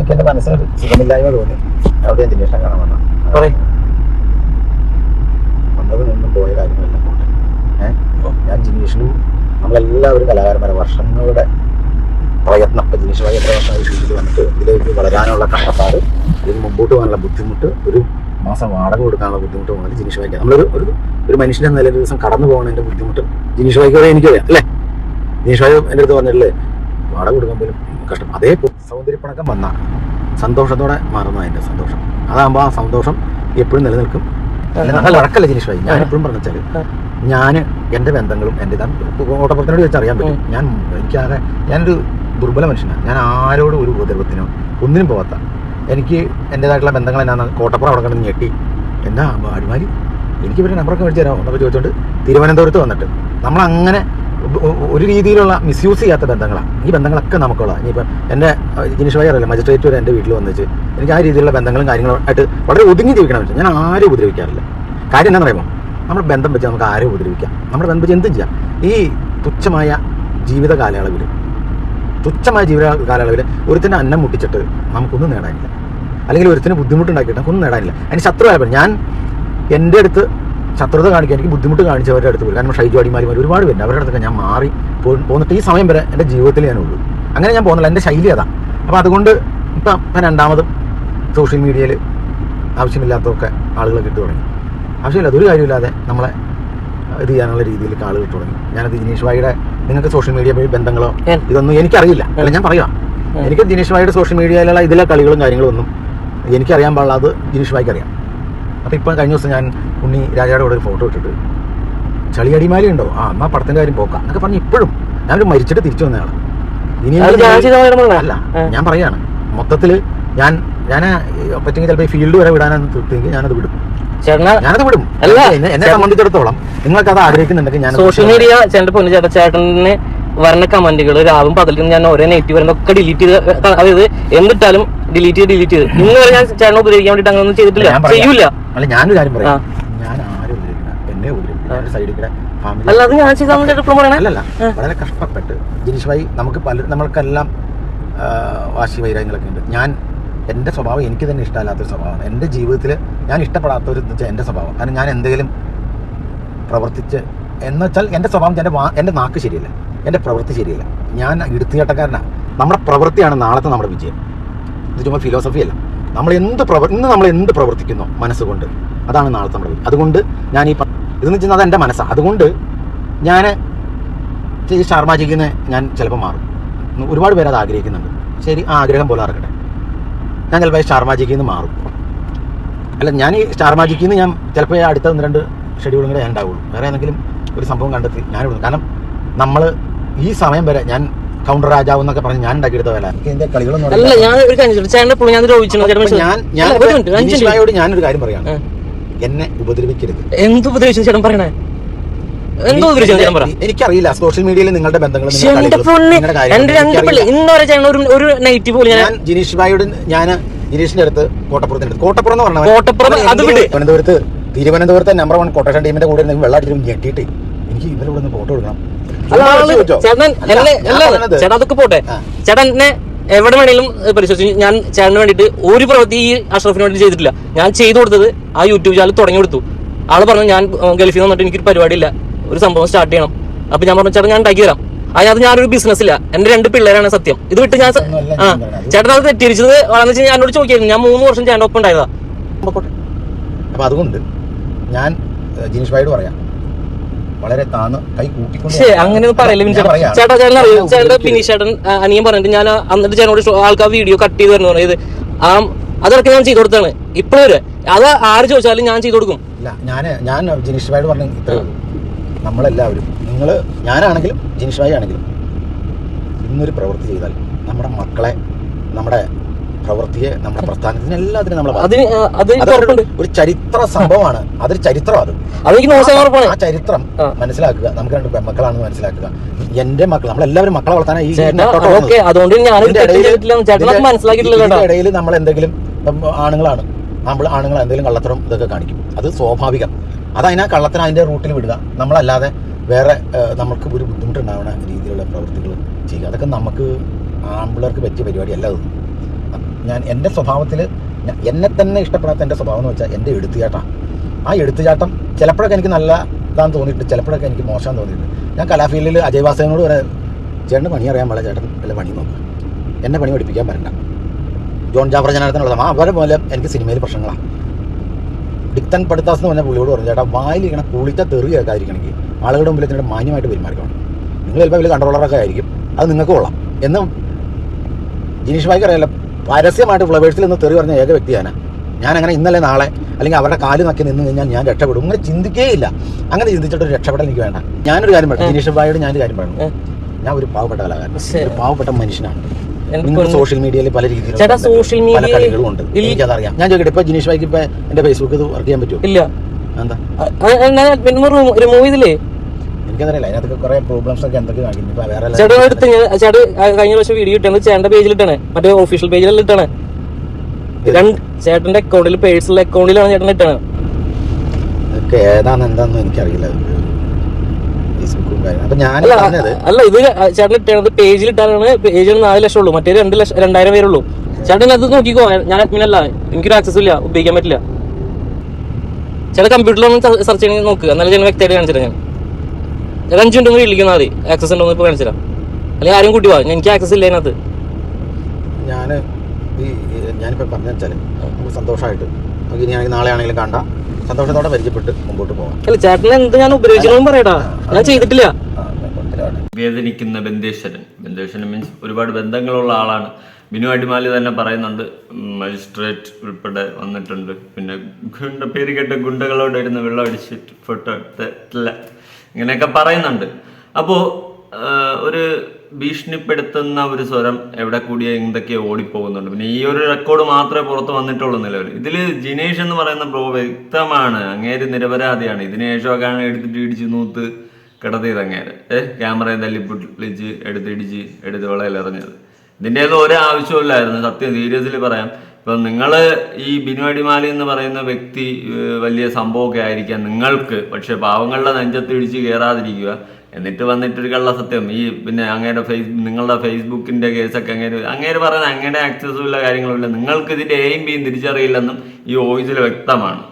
എനിക്ക് എന്റെ മനസ്സിന് സുഖമില്ലായ്മ തോന്നി. അവിടെ ഞാൻ ജിനേഷിനെ കാണാൻ വന്ന. വന്നത് നിന്നും പോയ കാര്യങ്ങളല്ല ഏഹ് ഞാൻ ജിനീഷിനും നമ്മളെല്ലാവരും കലാകാരന്മാരെ വർഷങ്ങളുടെ പ്രയത്നം ഇപ്പൊ ജിനീഷ് ഭായി എത്ര വർഷമായി ഫീൽഡിൽ വന്നിട്ട് ഇതിലേക്ക് വളരാനുള്ള കഷ്ടപ്പാട് ഇതിന് മുമ്പോട്ട് പോകാനുള്ള ബുദ്ധിമുട്ട് ഒരു മാസം വാടക കൊടുക്കാനുള്ള ബുദ്ധിമുട്ട് മുതൽ ജിനീഷ് ഭായിക്ക് നമ്മളൊരു ഒരു ഒരു മനുഷ്യന്റെ ഒരു ദിവസം കടന്നു പോകുന്നതിന്റെ ബുദ്ധിമുട്ട് ജിനീഷ് ഭായിക്ക് എനിക്കറിയാം അല്ലേ? ജിനീഷ് ഭായി എന്റെ അടുത്ത് പറഞ്ഞില്ലേ വാടക കൊടുക്കാൻ പോലും കഷ്ടം. അതേ സൗന്ദര്യപ്പണക്കം വന്ന സന്തോഷത്തോടെ മാറുന്ന അതിന്റെ സന്തോഷം. അതാകുമ്പോൾ ആ സന്തോഷം എപ്പോഴും നിലനിൽക്കും. നല്ല വഴക്കല്ല ജിനീഷ് ഭായി? ഞാൻ എപ്പോഴും പറഞ്ഞു വെച്ചാൽ ഞാൻ എന്റെ ബന്ധങ്ങളും എന്റെ ഇതാണ്. ഓട്ടപ്പുറത്തിനോട് വെച്ച് അറിയാൻ പറ്റും. ഞാൻ എനിക്കാകെ ഞാനൊരു ദുർബല മനുഷ്യനാണ്. ഞാൻ ആരോടും ഒരു ഉപദ്രവത്തിനോ ഒന്നിനും പോകാത്ത എനിക്ക് എന്റെതായിട്ടുള്ള ബന്ധങ്ങൾ എന്നാണ് കോട്ടപ്പുറം അവിടെ കിടന്ന് ഞെട്ടി. എന്നാ അടിമാലി എനിക്ക് ഇവരുടെ നമ്പറൊക്കെ മേടിച്ചു തരാമോ? എന്നൊക്കെ ചോദിച്ചുകൊണ്ട് തിരുവനന്തപുരത്ത് വന്നിട്ട്. നമ്മളങ്ങനെ ഒരു രീതിയിലുള്ള മിസ്യൂസ് ചെയ്യാത്ത ബന്ധങ്ങളാണ് ഈ ബന്ധങ്ങളൊക്കെ നമുക്കുള്ള ഇനിയിപ്പോൾ എന്റെ ജിനീഷ് ഭായി അറിയില്ല? മജിസ്ട്രേറ്റ് വരെ എന്റെ വീട്ടിൽ വന്നിച്ച് എനിക്ക് ആ രീതിയിലുള്ള ബന്ധങ്ങളും കാര്യങ്ങളും ആയിട്ട് വളരെ ഒതുങ്ങി ജീവിക്കണം ഞാൻ ആരും ഉപദ്രവിക്കാറില്ല. കാര്യം എന്താണെന്ന് പറയുമ്പോൾ നമ്മുടെ ബന്ധം വെച്ച് നമുക്ക് ആരും ഉപദ്രവിക്കാം? നമ്മുടെ ബന്ധം വെച്ച് എന്തും ചെയ്യാം. ഈ തുച്ഛമായ ജീവിത കാലയളവിൽ തുച്ഛമായ ജീവിത കാലയളവിൽ ഒരുത്തിന്റെ അന്നം മുട്ടിച്ചിട്ട് നമുക്കൊന്നും നേടാനില്ല. അല്ലെങ്കിൽ ഒരുത്തിന് ബുദ്ധിമുട്ടുണ്ടാക്കിയിട്ട് നമുക്കൊന്നും നേടാനില്ല. അതിന് ശത്രുവായ ഞാൻ എന്റെ അടുത്ത് ശത്രുത കാണിക്കാൻ എനിക്ക് ബുദ്ധിമുട്ട് കാണിച്ചവരുടെ അടുത്ത് പോയി. കാരണം ഷൈജു അടിമാരിമാർ ഒരുപാട് പേരുണ്ട്. അവരുടെ അടുത്തൊക്കെ ഞാൻ മാറി പോന്നിട്ട് ഈ സമയം വരെ എന്റെ ജീവിതത്തിൽ ഞാനുള്ളൂ. അങ്ങനെ ഞാൻ പോകുന്നില്ല. എന്റെ ശൈലി അതാ. അപ്പോൾ അതുകൊണ്ട് ഇപ്പം ഇപ്പം രണ്ടാമതും സോഷ്യൽ മീഡിയയിൽ ആവശ്യമില്ലാത്തതൊക്കെ ആളുകളെ കിട്ടു തുടങ്ങി. ആവശ്യമില്ല ഒരു കാര്യമില്ലാതെ നമ്മളെ ഇത് ചെയ്യാനുള്ള രീതിയിലേക്ക് ആളുകൾ തുടങ്ങി. ഞാനത് ജിനീഷ് ഭായിയുടെ നിങ്ങൾക്ക് സോഷ്യൽ മീഡിയ വഴി ബന്ധങ്ങളോ ഇതൊന്നും എനിക്കറിയില്ല. അല്ല ഞാൻ പറയാം എനിക്ക് ജിനീഷ് ഭായിയുടെ സോഷ്യൽ മീഡിയയിലുള്ള ഇതിലെ കളികളും കാര്യങ്ങളും ഒന്നും എനിക്കറിയാൻ പാടില്ല. അത് ജിനീഷ് ഭായിക്ക് അറിയാം. അപ്പോൾ ഇപ്പം കഴിഞ്ഞ ദിവസം ഞാൻ ഉണ്ണി രാജയുടെ കൂടെ ഒരു ഫോട്ടോ ഇട്ടിട്ട് ചളിയടിമാലി ഉണ്ടോ? ആ എന്നാ പടത്തിന്റെ കാര്യം പോക്കാം എന്നൊക്കെ പറഞ്ഞ് ഇപ്പോഴും ഞാനൊരു മരിച്ചിട്ട് തിരിച്ചു വന്നയാളാണ് ഇനി അല്ല ഞാൻ പറയാണ് മൊത്തത്തിൽ ഞാൻ ഞാൻ പറ്റുമെങ്കിൽ ചിലപ്പോൾ ഈ ഫീൽഡ് വരെ വിടാനാണ് തീർത്തെങ്കിൽ ഞാനത് വിടും. ഞാനത് വിടും. അല്ല, എന്നെ സംബന്ധിച്ചിടത്തോളം നിങ്ങൾക്ക് അത് ആഗ്രഹിക്കുന്നുണ്ടെങ്കിൽ ഞാൻ സോഷ്യൽ മീഡിയ ചേട്ടൻ പൊന്നു ചേട്ടാ ചേട്ടന് വരുന്ന കമന്റുകൾ രാവും പകലും ഞാൻ ഓരോ നെഗറ്റീവ് വരുന്ന ഒക്കെ ഡിലീറ്റ് ചെയ്ത് അതായത് എന്തിട്ടാലും ഡിലീറ്റ് ചെയ്ത് ഡിലീറ്റ് ചെയ്ത്. ഇന്ന് വരെ ഞാൻ ചേട്ടനെ ഉപദ്രവിക്കാൻ വേണ്ടിട്ട് അങ്ങനെ ഒന്നും ചെയ്തിട്ടില്ല. ചെയ്യൂല. അല്ല ഞാനൊരു കാര്യം പറയാം. ഞാൻ ആരും ഉപദ്രവിക്കില്ല എന്നെ ഉപദ്രവിക്കില്ല സൈഡിൽ കൂടെ ഫാമിലി അല്ലല്ല വളരെ കഷ്ടപ്പെട്ട് ജിനീഷ് ഭായി നമുക്ക് പല നമ്മൾക്കെല്ലാം വാശി വൈരാഗ്യങ്ങളൊക്കെ ഉണ്ട്. ഞാൻ എന്റെ സ്വഭാവം എനിക്ക് തന്നെ ഇഷ്ടമല്ലാത്തൊരു സ്വഭാവമാണ്. എന്റെ ജീവിതത്തിൽ ഞാൻ ഇഷ്ടപ്പെടാത്ത ഒരു വെച്ചാൽ എന്റെ സ്വഭാവം. കാരണം ഞാൻ എന്തെങ്കിലും പ്രവർത്തിച്ച് എന്ന് വെച്ചാൽ എന്റെ സ്വഭാവം എന്റെ എന്റെ നാക്ക് ശരിയല്ല. എന്റെ പ്രവൃത്തി ശരിയല്ല. ഞാൻ എടുത്തുചേട്ടക്കാരനാണ് നമ്മുടെ പ്രവൃത്തിയാണ് നാളത്തെ നമ്മുടെ വിജയം. ഇത് ചുമ്മാ ഫിലോസഫി അല്ല. നമ്മൾ എന്ത് പ്രവർ ഇന്ന് നമ്മൾ എന്ത് പ്രവർത്തിക്കുന്നു മനസ്സുകൊണ്ട്? അതാണ് നാളത്തെ നമ്മുടെ അതുകൊണ്ട് ഞാൻ ഈ ഇതെന്ന് വെച്ചാൽ അത് എന്റെ മനസ്സാണ് അതുകൊണ്ട് ഞാൻ ഈ ശർമാജിക്കുന്ന ഞാൻ ചിലപ്പോൾ മാറും. ഒരുപാട് പേര് അത് ആഗ്രഹിക്കുന്നുണ്ട്. ശരി ആ ആഗ്രഹം പോലെ ഇറക്കട്ടെ ഞാൻ ചിലപ്പോൾ സ്റ്റാർ നിന്ന് മാറും. അല്ല ഞാൻ ഈ സ്റ്റാർ നിന്ന് ഞാൻ ചിലപ്പോൾ അടുത്ത ഒന്ന് രണ്ട് ഷെഡ്യൂളും കൂടെ ഞാൻ ഉണ്ടാവുള്ളൂ. വേറെ ഏതെങ്കിലും ഒരു സംഭവം കണ്ടെത്തി ഞാൻ ഇടുന്നു കാരണം നമ്മൾ ഈ സമയം വരെ ഞാൻ കൗണ്ടർ രാജാവ് എന്നൊക്കെ പറഞ്ഞ് ഞാൻ ഉണ്ടാക്കിയെടുത്ത വില. എനിക്ക് ഇതിന്റെ കളികളൊന്നും അല്ല ഞാൻ ഒരു. ഞാൻ ഞാനൊരു കാര്യം പറയാണ്. എന്നെ ഉപദ്രവിക്കരുത്. എന്ത് ഉപദ്രവിച്ചു ചേട്ടൻ പറയണേ? എന്ത് ഉപദ്രവിച്ചു ചേട്ടൻ പറ. എനിക്കറിയില്ല. സോഷ്യൽ മീഡിയയിൽ നിങ്ങളുടെ ബന്ധങ്ങൾ എന്റെ ഒരു പോലും ഞാൻ ജിനീഷ് ഭായിയോട് ഞാൻ ജിനീഷിന്റെ അടുത്ത് കോട്ടപ്പുറത്തിന്റെ അടുത്ത് കോട്ടപ്പുറം എന്ന് പറഞ്ഞാൽ കോട്ടപ്പുറം അത് വിട്. തിരുവനന്തപുരത്ത് തിരുവനന്തപുരത്തെ നമ്പർ വൺ കൊട്ടേഷൻ ടീമിന്റെ കൂടെ വെള്ളം ഞെട്ടിയിട്ട്. എനിക്ക് ഇവരുടെ ഒന്ന് ഫോട്ടോ എടുക്കാം? ചേട്ടൻ എന്നെ. ചേട്ടൻ അതൊക്കെ പോട്ടെ. ചേട്ടനെ എവിടെ വേണേലും പരിശോധിച്ചു ഞാൻ ചേട്ടന് വേണ്ടിയിട്ട് ഒരു പ്രവൃത്തി ഈ അഷ്റഫിന് വേണ്ടി ചെയ്തിട്ടില്ല. ഞാൻ ചെയ്തു കൊടുത്തത് ആ യൂട്യൂബ് ചാനൽ തുടങ്ങി കൊടുത്തു. ആൾ പറഞ്ഞു ഞാൻ ഗൾഫിൽ നിന്ന് വന്നിട്ട് എനിക്കൊരു പരിപാടിയില്ല. ഒരു സംഭവം സ്റ്റാർട്ട് ചെയ്യണം. അപ്പൊ ഞാൻ പറഞ്ഞു ചേട്ടൻ ഞാൻ ഉണ്ടാക്കി തരാം. അതിനകത്ത് ഞാനൊരു ബിസിനസ് ഇല്ല. എന്റെ രണ്ട് പിള്ളേരാണ് സത്യം. ഇത് വിട്ട് ഞാൻ ആ ചേട്ടൻ അത് തെറ്റിരിച്ചത് വളർന്നു വെച്ചാൽ ഞാൻ എന്നോട് ചോദിക്കായിരുന്നു. ഞാൻ മൂന്ന് വർഷം ചേട്ടൻ ഒപ്പം ഉണ്ടായതാ. അപ്പൊ അതുകൊണ്ട് ഞാൻ ജിനീഷ് ഭായിയോട് പറയാം. വളരെ താന്ന് കൈ കൂട്ടിക്കൊണ്ട് അങ്ങനെ ചേട്ടാ ചേട്ടൻ അറിയോ? ചേട്ടൻ. ഫിനിഷ് ചേട്ടൻ അനിയൻ പറഞ്ഞിട്ട് ഞാൻ അന്നിട്ട് ചേട്ടനോട് ആൾക്കാർ വീഡിയോ കട്ട് ചെയ്ത് തരുന്നു പറയുന്നത് ആ അതൊക്കെ ഞാൻ ചെയ്തു കൊടുത്താണ്. ഇപ്പോഴും വരെ അത് ആര് ചോദിച്ചാലും ഞാൻ ചെയ്തു കൊടുക്കും. ഇല്ല ഞാൻ ഞാൻ ജിനീഷ് ഭായി പറഞ്ഞു ഇത്രേ ഉള്ളൂ. നമ്മളെല്ലാവരും നിങ്ങൾ ഞാനാണെങ്കിലും ജിനീഷ് ഭായി ആണെങ്കിലും ഇന്നൊരു പ്രവൃത്തി ചെയ്താൽ നമ്മുടെ മക്കളെ നമ്മുടെ പ്രവൃത്തിയെ നമ്മുടെ പ്രസ്ഥാനത്തിന് എല്ലാത്തിനും നമ്മളെ ഒരു ചരിത്ര സംഭവമാണ്. അതൊരു ചരിത്രം അത്. ആ ചരിത്രം മനസ്സിലാക്കുക. നമുക്ക് രണ്ട് പെൺമക്കളാണെന്ന് മനസ്സിലാക്കുക. എന്റെ മക്കൾ നമ്മളെല്ലാവരും മക്കളെ വളർത്താനായി ഈ ഇടയിൽ നമ്മൾ എന്തെങ്കിലും ആണുങ്ങളാണ്. നമ്മൾ ആണുങ്ങൾ എന്തെങ്കിലും കള്ളത്തരം ഇതൊക്കെ കാണിക്കും. അത് സ്വാഭാവികം. അത് അതിനാ കള്ളത്തരം അതിന്റെ റൂട്ടിൽ വിടുക. നമ്മളല്ലാതെ വേറെ നമുക്ക് ഒരു ബുദ്ധിമുട്ടുണ്ടാവുന്ന രീതിയിലുള്ള പ്രവൃത്തികൾ ചെയ്യുക. അതൊക്കെ നമുക്ക് ആമ്പിളർക്ക് പറ്റിയ പരിപാടിയല്ല അത് ഞാൻ എന്റെ സ്വഭാവത്തിൽ എന്നെ തന്നെ ഇഷ്ടപ്പെടാത്ത എന്റെ സ്വഭാവം എന്ന് വെച്ചാൽ എന്റെ എടുത്തുചാട്ടം ആ എടുത്തുചാട്ടം ചിലപ്പോഴൊക്കെ എനിക്ക് നല്ല തോന്നിയിട്ട് ചിലപ്പോഴൊക്കെ എനിക്ക് മോശം തോന്നിയിട്ടുണ്ട്. ഞാൻ കലാഫീൽഡിൽ അജയ് വാസനോട് വരെ ചേട്ടന്റെ പണി അറിയാൻ പാടില്ല ചേട്ടൻ വല്ല പണി നോക്കുക എന്നെ പണി പഠിപ്പിക്കാൻ പറ്റണ്ട. ജോൺ ജാഫർ ജനാർദ്ദനുള്ളതാണ് അവരെ പോലെ എനിക്ക് സിനിമയിൽ പ്രശ്നങ്ങളാണ് ഡിക്തൻ പടുത്താസ് എന്ന് പറഞ്ഞ പുള്ളിയോട് പറഞ്ഞു ചേട്ടാ വായിലിങ്ങനെ കുളിച്ച തെറി കേൾക്കാതിരിക്കണമെങ്കിൽ ആളുകളുടെ മുമ്പിൽ ഇതിനോട് മാന്യമായിട്ട് പെരുമാറിക്കണം. നിങ്ങൾ ചിലപ്പോൾ വലിയ കൺട്രോളറൊക്കെ ആയിരിക്കും അത് നിങ്ങൾക്ക് കൊള്ളാം. എന്നും ജിനീഷ് ഭായിക്ക് അറിയാലോ പരസ്യമായിട്ട് ഫ്ലവേഴ്സിൽ നിന്ന് തെറി പറഞ്ഞ ഏക വ്യക്തിയാണ്. ഞാൻ അങ്ങനെ ഇന്നലെ നാളെ അല്ലെങ്കിൽ അവരുടെ കാൽ നക്കി നിന്ന് കഴിഞ്ഞാൽ ഞാൻ രക്ഷപ്പെടും. അങ്ങനെ ചിന്തിക്കേയില്ല അങ്ങനെ ചിന്തിച്ചിട്ട് ഒരു രക്ഷപ്പെടൽ എനിക്ക് വേണ്ട. ഞാനൊരു കാര്യം പറയാം ജിനീഷ് ഭായിയോട് ഞാനൊരു കാര്യം പറയുന്നു ഞാൻ ഒരു പാവപ്പെട്ട കലാകാരൻ. ഒരു പാവപ്പെട്ട മനുഷ്യനാണ്. സോഷ്യൽ മീഡിയയിൽ പല രീതിയിലും സോഷ്യൽ പല media- കളികളും ഉണ്ട്. ഇല്ല. എനിക്കതറിയാം. ഞാൻ ചോദിക്കട്ടെ ഇപ്പൊ ജിനീഷ് ഭായിക്ക് ഇപ്പൊ എന്റെ ഫേസ്ബുക്ക് ഇത് വർക്ക് ചെയ്യാൻ പറ്റുമോ? ഇല്ല. എന്താ? റിമൂവ് ചെയ്തില്ലേ എനിക്കതറിയില്ല. അതിനകത്തൊക്കെ കുറെ പ്രോബ്ലംസ് ഒക്കെ എന്തൊക്കെ കാണിക്കുന്നു വേറെ ചേട്ടൻ എടുത്ത് ചേട്ടൻ കഴിഞ്ഞ പ്രാവശ്യം വീഡിയോ ഇട്ടാണ് ചേട്ടന്റെ പേജിൽ ഇട്ടാണ്. മറ്റേ ഒഫീഷ്യൽ പേജിലെല്ലാം ഇട്ടാണ്. രണ്ട് ചേട്ടന്റെ അക്കൗണ്ടിൽ പേഴ്സണൽ അക്കൗണ്ടിലാണ് ചേട്ടൻ ഇട്ടാണ് ഇതൊക്കെ ഏതാന്ന് എന്താന്ന് എനിക്കറിയില്ല. അല്ല ഇത് ചേട്ടൻ ഇട്ടത് പേജിൽ ഇട്ടാണ് പേജിൽ നാല് ലക്ഷം ഉള്ളൂ. മറ്റേ രണ്ട് ലക്ഷം രണ്ടായിരം പേരുള്ളൂ ചേട്ടൻ അത് നോക്കിക്കോ. ഞാൻ അഡ്മിനല്ല എനിക്കൊരു ആക്സസ് ഇല്ല. ഉപയോഗിക്കാൻ പറ്റില്ല. ചേട്ടൻ കമ്പ്യൂട്ടറിലൊന്നും സെർച്ച് ചെയ്യണമെങ്കിൽ നോക്കുക എന്നാലും ഞാൻ വ്യക്തമായിട്ട് കാണിച്ചിട്ട് ഞാൻ. ചേട്ടൻ അഞ്ച് മിനിറ്റ് വിളിക്കുന്ന മതി ആക്സസ് ഉണ്ടോ എന്ന് കാണിച്ചു തരാം അല്ലെങ്കിൽ ആരും കൂട്ടി പോവാ എനിക്ക് ആക്സസ് ഇല്ല അതിനകത്ത്. ഞാൻ ഈ ഈ ഞാനിപ്പോ പറഞ്ഞ വെച്ചാൽ നമുക്ക് സന്തോഷമായിട്ട് നമുക്ക് ഇനി ആണെങ്കിൽ നാളെ ആണെങ്കിലും കണ്ട സന്തോഷത്തോടെ പരിചയപ്പെട്ട് മുമ്പോട്ട് പോകാം അല്ല ചേട്ടനെ എന്ത് ഞാൻ ഉപയോഗിച്ചോളും പറയടാ. ഞാൻ ചെയ്തിട്ടില്ല. വേദനിക്കുന്ന ബന്ധേശ്വരൻ. ബന്ധേശ്വരൻ മീൻസ് ഒരുപാട് ബന്ധങ്ങളുള്ള ആളാണ്. ബിനു അടിമാലി തന്നെ പറയുന്നുണ്ട് മജിസ്ട്രേറ്റ് ഉൾപ്പെടെ വന്നിട്ടുണ്ട്. പിന്നെ ഗുണ്ട പേര് കേട്ട ഗുണ്ടകളോട് ഇരുന്ന് വെള്ളം അടിച്ചിട്ട് ഫോട്ടോ എടുത്തിട്ടില്ല ഇങ്ങനെയൊക്കെ പറയുന്നുണ്ട്. അപ്പോൾ ഒരു ഭീഷണിപ്പെടുത്തുന്ന ഒരു സ്വരം എവിടെ കൂടിയ എന്തൊക്കെയോ ഓടിപ്പോകുന്നുണ്ട്. പിന്നെ ഈ ഒരു റെക്കോർഡ് മാത്രമേ പുറത്ത് വന്നിട്ടുള്ളൂ നിലവിൽ. ഇതിൽ ജിനേഷ് എന്ന് പറയുന്ന പ്രോ വ്യക്തമാണ്. അങ്ങേര് നിരപരാധിയാണ്. ഇതിന് ശേഷമൊക്കെയാണ് എടുത്തിട്ട് ഇടിച്ച് നൂത്ത് കിടത്തിയത് അങ്ങേര്. ഏഹ് ക്യാമറയിൽ തല്ലി എടുത്തിടിച്ച് എടുത്ത് വളയിൽ ഇതിന്റെ ഒന്നും ഒരു ആവശ്യമില്ലായിരുന്നു സത്യം സീരിയസ്ലി പറയാം. ഇപ്പം നിങ്ങൾ ഈ ബിനു അടിമാലി എന്ന് പറയുന്ന വ്യക്തി വലിയ സംഭവമൊക്കെ ആയിരിക്കാം നിങ്ങൾക്ക്. പക്ഷെ പാവങ്ങളുടെ നെഞ്ചത്ത് ഇടിച്ച് കയറാതിരിക്കുക എന്നിട്ട് വന്നിട്ടൊരു കള്ളസത്യം ഈ പിന്നെ അങ്ങയുടെ ഫേസ് നിങ്ങളുടെ ഫേസ്ബുക്കിന്റെ കേസൊക്കെ അങ്ങനെ അങ്ങനെ പറയുന്ന അങ്ങനെ ആക്സസും ഇല്ല കാര്യങ്ങളുമില്ല. നിങ്ങൾക്ക് ഇതിന്റെ എയും ബിയും തിരിച്ചറിയില്ലെന്നും ഈ വോയിസിൽ വ്യക്തമാണ്.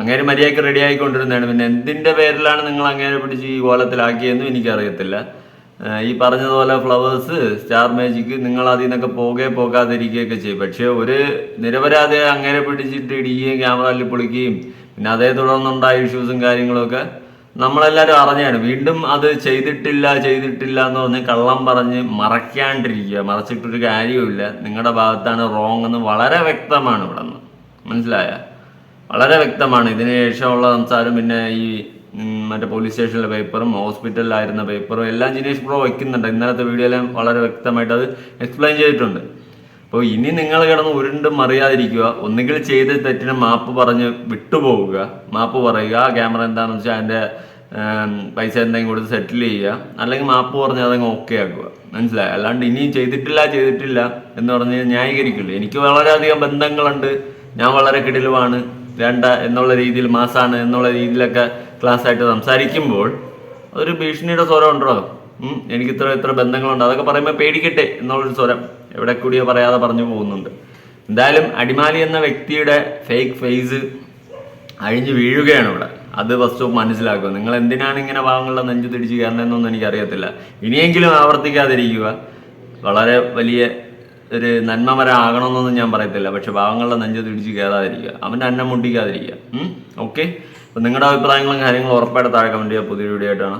അങ്ങനെ മര്യാദയ്ക്ക് റെഡി ആയിക്കൊണ്ടിരുന്നതാണ്. പിന്നെ എന്തിന്റെ പേരിലാണ് നിങ്ങൾ അങ്ങനെ പിടിച്ച് ഈ കോലത്തിലാക്കിയെന്നും എനിക്കറിയത്തില്ല. ഈ പറഞ്ഞതുപോലെ ഫ്ലവേഴ്സ് സ്റ്റാർ മാജിക് നിങ്ങൾ അതിൽ നിന്നൊക്കെ പോകെ പോകാതിരിക്കുകയൊക്കെ ചെയ്യും. പക്ഷേ ഒരു നിരപരാധി അങ്ങനെ പിടിച്ചിട്ട് ഇടിക്കുകയും ക്യാമറയിൽ പൊളിക്കുകയും പിന്നെ അതേ തുടർന്നുണ്ടായ ഇഷ്യൂസും കാര്യങ്ങളൊക്കെ നമ്മളെല്ലാവരും അറിഞ്ഞാണ്. വീണ്ടും അത് ചെയ്തിട്ടില്ല ചെയ്തിട്ടില്ല എന്ന് പറഞ്ഞ് കള്ളം പറഞ്ഞ് മറയ്ക്കാണ്ടിരിക്കുക മറച്ചിട്ടൊരു കാര്യവുമില്ല. നിങ്ങളുടെ ഭാഗത്താണ് റോങ് എന്ന് വളരെ വ്യക്തമാണ് ഇവിടെ. നിന്ന് മനസ്സിലായ? വളരെ വ്യക്തമാണ്. ഇതിന് ശേഷമുള്ള സംസാരം പിന്നെ ഈ മറ്റേ പോലീസ് സ്റ്റേഷനിലെ പേപ്പറും ഹോസ്പിറ്റലിലായിരുന്ന പേപ്പറും എല്ലാം ജിനേഷ് ബ്രോ വയ്ക്കുന്നുണ്ട് ഇന്നലത്തെ വീഡിയോയിലും വളരെ വ്യക്തമായിട്ട് അത് എക്സ്പ്ലെയിൻ ചെയ്തിട്ടുണ്ട്. അപ്പോൾ ഇനി നിങ്ങൾ കിടന്ന് ഉരുണ്ടും മറിയാതിരിക്കുക. ഒന്നുകിൽ ചെയ്ത തെറ്റിന് മാപ്പ് പറഞ്ഞ് വിട്ടുപോവുക. മാപ്പ് പറയുക ക്യാമറ എന്താണെന്ന് വെച്ചാൽ അതിന്റെ പൈസ എന്തെങ്കിലും കൊടുത്ത് സെറ്റിൽ ചെയ്യുക. അല്ലെങ്കിൽ മാപ്പ് പറഞ്ഞ് അതങ്ങ് ഓക്കെ ആക്കുക. മനസ്സിലായി? അല്ലാണ്ട് ഇനിയും ചെയ്തിട്ടില്ല ചെയ്തിട്ടില്ല എന്ന് പറഞ്ഞ് ന്യായീകരിക്കില്ല? എനിക്ക് വളരെയധികം ബന്ധങ്ങളുണ്ട്. ഞാൻ വളരെ കിടിലുമാണ്. വേണ്ട എന്നുള്ള രീതിയിൽ മാസാണ് എന്നുള്ള രീതിയിലൊക്കെ ക്ലാസ് ആയിട്ട് സംസാരിക്കുമ്പോൾ അതൊരു ഭീഷണിയുടെ സ്വരം ഉണ്ടോ എനിക്ക് ഇത്ര ഇത്ര ബന്ധങ്ങളുണ്ട്. അതൊക്കെ പറയുമ്പോൾ പേടിക്കട്ടെ എന്നുള്ളൊരു സ്വരം എവിടെ കൂടിയോ പറയാതെ പറഞ്ഞു പോകുന്നുണ്ട്. എന്തായാലും അടിമാലി എന്ന വ്യക്തിയുടെ ഫേക്ക് ഫേസ് അഴിഞ്ഞു വീഴുകയാണ് ഇവിടെ. അത് ഫസ്റ്റ് മനസ്സിലാക്കുക. നിങ്ങൾ എന്തിനാണ് ഇങ്ങനെ പാവങ്ങളുടെ നെഞ്ചു തിരിച്ചു കയറുന്നതെന്നൊന്നും എനിക്കറിയത്തില്ല. ഇനിയെങ്കിലും ആവർത്തിക്കാതിരിക്കുക. വളരെ വലിയ ഒരു നന്മമരാകണമെന്നൊന്നും ഞാൻ പറയത്തില്ല. പക്ഷെ ഭാവങ്ങളുടെ നെഞ്ചു തിടിച്ച് കയറാതിരിക്കുക അവന്റെ അന്നം മുട്ടിക്കാതിരിക്കുക ഓക്കെ? അപ്പം നിങ്ങളുടെ അഭിപ്രായങ്ങളും കാര്യങ്ങളും ഉറപ്പായിട്ട് താഴെ കമന്റ് ചെയ്യുക. പുതിയ വീഡിയോ ആയിട്ടാണ്.